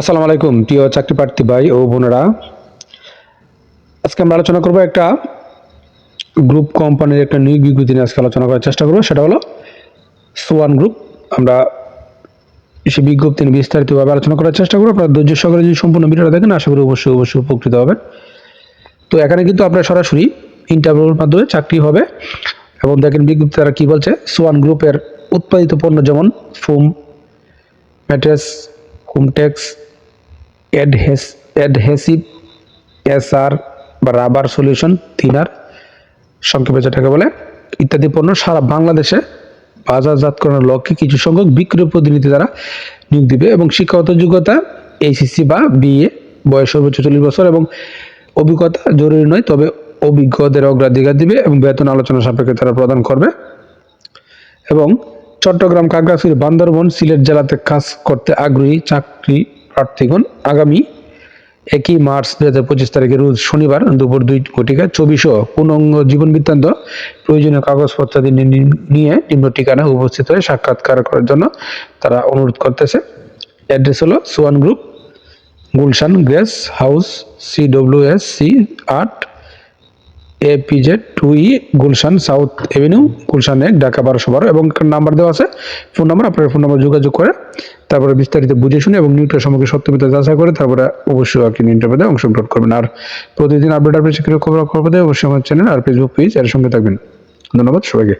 আসসালামু আলাইকুম, প্রিয় চাকরি প্রার্থী ভাই ও বোনেরা। আজকে আমরা আলোচনা করব একটা গ্রুপ কোম্পানির একটা নিয়োগ বিজ্ঞপ্তি নিয়ে আজকে আলোচনা করার চেষ্টা করব। সেটা হলো সোয়ান গ্রুপ আমরা সে বিজ্ঞপ্তি নিয়ে বিস্তারিতভাবে আলোচনা করার চেষ্টা করব। আপনারা ধৈর্য সহকারে যদি সম্পূর্ণ ভিডিওটা দেখেন, আশা করি অবশ্যই অবশ্যই উপকৃত হবেন। তো এখানে কিন্তু আপনার সরাসরি ইন্টারভিউর মাধ্যমে চাকরি হবে এবং দেখেন বিজ্ঞপ্তি তারা কী বলছে সোয়ান গ্রুপের উৎপাদিত পণ্য যেমন foam mattress Hometex adhesive, adhesive SR বা রাবার সলিউশন, থিনার, সংক্ষেপে যেটাকে বলে, ইত্যাদি পণ্য সারা বাংলাদেশে বাজারজাতকরণের লক্ষ্যে কিছু সংখ্যক বিক্রয় প্রতিনিধি দ্বারা নিয়োগ দিবে এবং শিক্ষাগত যোগ্যতা, এইচএসসি বা বিএ, বয়স সর্বোচ্চ চল্লিশ বছর এবং অভিজ্ঞতা জরুরি নয়, তবে অভিজ্ঞদের অগ্রাধিকার দিবে এবং বেতন আলোচনা সাপেক্ষে তারা প্রদান করবে। এবং চট্টগ্রাম খাগড়াছড়ি বান্দরবন সিলেট জেলাতে কাজ করতে আগ্রহী চাকরি প্রার্থীগণ, আগামী একই মার্চ দু হাজার পঁচিশ তারিখে রোজ শনিবার দুপুর দুই ঘটিকা চব্বিশ পূর্ণাঙ্গ জীবন বৃত্তান্ত প্রয়োজনীয় কাগজপত্র নিয়ে নিম্ন ঠিকানায় উপস্থিত হয়ে সাক্ষাৎকার করার জন্য তারা অনুরোধ করতেছে। অ্যাড্রেস হলো Swan group, Gulshan Grace House C W S C আট APZ two E Gulshan South Avenue Gulshan এক ঢাকা বারোশো বারো এবং নাম্বার দেওয়া আছে। ফোন নাম্বার আপনার ফোন নাম্বার যোগাযোগ করে তারপরে বিস্তারিত বুঝে শুনে এবং নিউটের সম্পর্কে সত্যমিতা যাচাই করে তারপরে অবশ্যই আপনি ইন্টারভিউতে অংশগ্রহণ করবেন। আর প্রতিদিন আপডেট আপনি চাকরির খবর খবর দেয় অবশ্যই আমার চ্যানেল আর ফেসবুক পেজ এর সঙ্গে থাকবেন। ধন্যবাদ সবাইকে।